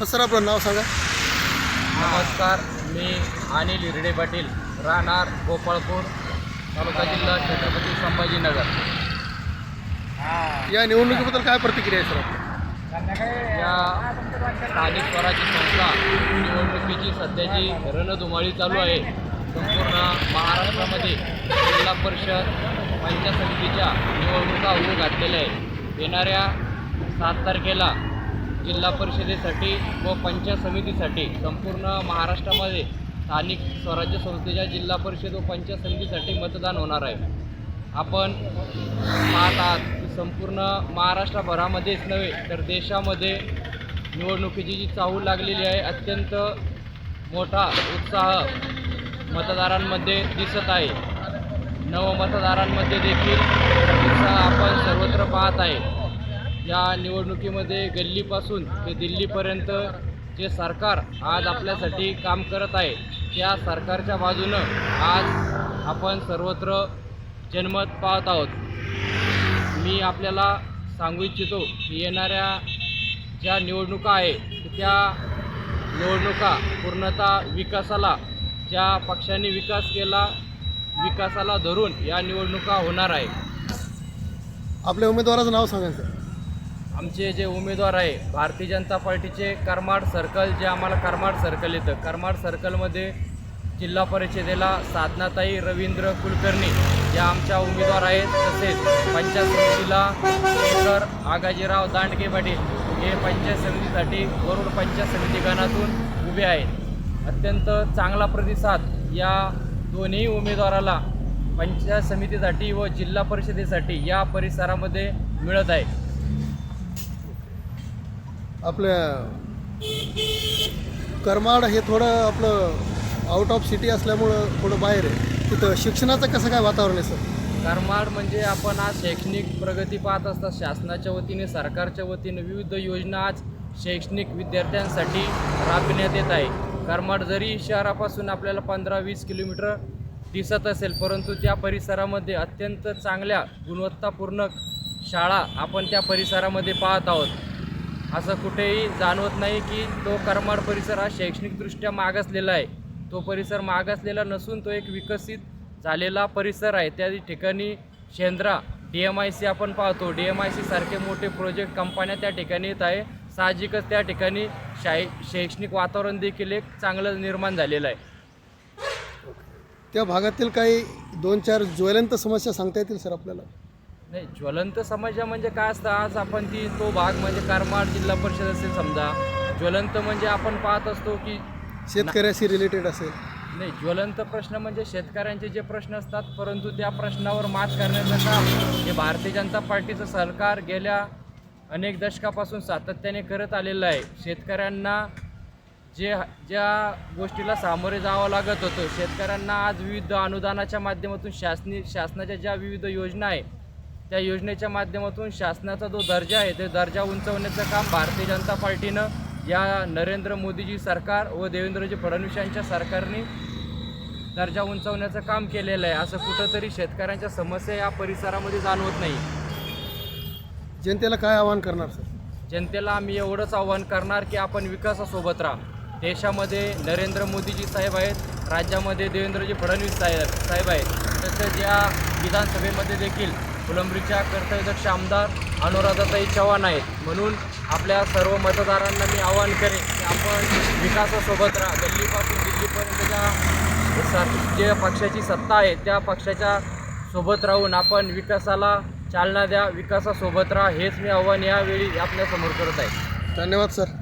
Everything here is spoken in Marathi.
हो सर आपलं नाव सांगा. नमस्कार मी अनिल हिरडे पाटील राहणार गोपाळपूर तालुका जिल्हा छत्रपती संभाजीनगर. या निवडणुकीबद्दल काय प्रतिक्रिया आहे सर आपली? या स्थानिक स्वराज्य संस्था निवडणुकीची सध्याची रणधुमाळी चालू आहे. संपूर्ण महाराष्ट्रामध्ये जिल्हा परिषद पंचायत समितीच्या निवडणुका होऊ घातलेल्या आहेत. येणाऱ्या सात तारखेला जिल्हा परिषदेसाठी व पंचायत समितीसाठी संपूर्ण महाराष्ट्रामध्ये स्थानिक स्वराज्य संस्थेच्या जिल्हा परिषद व पंचायत समितीसाठी मतदान होणार आहे. आपण पाहत आहात संपूर्ण महाराष्ट्रभरामध्येच नव्हे तर देशामध्ये निवडणुकीची जी चाहूल लागलेली आहे अत्यंत मोठा उत्साह मतदारांमध्ये दिसत आहे. नवमतदारांमध्ये देखील उत्साह आपण सर्वत्र पाहत आहे. या निवडणुकीमध्ये गल्लीपासून ते दिल्लीपर्यंत जे सरकार आज आपल्यासाठी काम करत आहे त्या सरकारच्या बाजूनं आज आपण सर्वत्र जनमत पाहत आहोत. मी आपल्याला सांगू इच्छितो की येणाऱ्या ज्या निवडणुका आहे त्या निवडणुका पूर्णतः विकासाला ज्या पक्षांनी विकास केला विकासाला धरून या निवडणुका होणार आहे आपल्या उमेदवाराचं नाव सांगायचं. सर आमचे जे उमेदवार आहे भारतीय जनता पार्टीचे करमाड सर्कल जे आम्हाला करमाड सर्कल येतं. करमाड सर्कलमध्ये जिल्हा परिषदेला साधनाताई रवींद्र कुलकर्णी या आमच्या उमेदवार आहेत. तसेच पंचायत समितीला शेखर आगाजीराव दांडगे पाटील हे पंचायत समितीसाठी वरुड पंचायत समिती गणातून उभे आहेत. अत्यंत चांगला प्रतिसाद या दोन्ही उमेदवाराला पंचायत समितीसाठी व जिल्हा परिषदेसाठी या परिसरामध्ये मिळत आहे. आपल्या करमाड हे थोडं आपलं आउट ऑफ सिटी असल्यामुळं थोडं बाहेर आहे. तिथं शिक्षणाचं कसं काय वातावरण आहे सर? करमाड म्हणजे आपण आज शैक्षणिक प्रगती पाहत असता शासनाच्या वतीने सरकारच्या वतीने विविध योजना आज शैक्षणिक विद्यार्थ्यांसाठी राबविण्यात येत आहे. करमाड जरी शहरापासून आपल्याला पंधरा वीस किलोमीटर दिसत असेल परंतु त्या परिसरामध्ये अत्यंत चांगल्या गुणवत्तापूर्ण शाळा आपण त्या परिसरामध्ये पाहत आहोत. असं कुठेही जाणवत नाही की तो करमाड परिसर हा शैक्षणिकदृष्ट्या मागासलेला आहे. तो परिसर मागासलेला नसून तो एक विकसित झालेला परिसर आहे. त्या ठिकाणी Shendra D M I C आपण पाहतो. डी एम आय सी सारखे मोठे प्रोजेक्ट कंपन्या त्या ठिकाणी येत आहे. साहजिकच त्या ठिकाणी शाई शैक्षणिक वातावरण देखील एक चांगलं निर्माण झालेलं आहे. त्या भागातील काही दोन चार ज्वलंत समस्या सांगता येतील सर आपल्याला? नाही ज्वलंत समस्या म्हणजे काय असतं? आज आपण ती तो भाग म्हणजे करमाड जिल्हा परिषद असेल समजा. ज्वलंत म्हणजे आपण पाहत असतो की शेतकऱ्याशी रिलेटेड असेल. नाही ज्वलंत प्रश्न म्हणजे शेतकऱ्यांचे जे प्रश्न असतात परंतु त्या प्रश्नावर मात करण्याचं काम हे भारतीय जनता पार्टीचं सरकार गेल्या अनेक दशकापासून सातत्याने करत आलेलं आहे. शेतकऱ्यांना जे ज्या गोष्टीला सामोरे जावं लागत होतं शेतकऱ्यांना आज विविध अनुदानाच्या माध्यमातून शासनी शासनाच्या ज्या विविध योजना आहे त्या योजनेच्या माध्यमातून शासनाचा जो दर्जा आहे ते दर्जा उंचवण्याचं काम भारतीय जनता पार्टीनं या नरेंद्र मोदीजी सरकार व देवेंद्रजी फडणवीस यांच्या सरकारने दर्जा उंचवण्याचं काम केलेलं आहे. असं कुठंतरी शेतकऱ्यांच्या समस्या या परिसरामध्ये जाणवत नाही. जनतेला काय आवाहन करणार सर? जनतेला आम्ही एवढंच आव्हान करणार की आपण विकासासोबत राहा. देशामध्ये नरेंद्र मोदीजी साहेब आहेत राज्यामध्ये देवेंद्रजी फडणवीस साहेब साहेब आहेत. तसेच या विधानसभेमध्ये देखील फुलंब्रीच्या कर्तव्यदक्ष आमदार अनुराधाताई चव्हाण आहेत. म्हणून आपल्या सर्व मतदारांना मी आवाहन करेन की आपण विकासासोबत राहा. गल्लीपासून दिल्लीपर्यंत ज्या जे पक्षाची सत्ता आहे त्या पक्षाच्या सोबत राहून आपण विकासाला चालना द्या विकासासोबत राहा. हेच मी आव्हान यावेळी आपल्यासमोर करत आहे. धन्यवाद सर.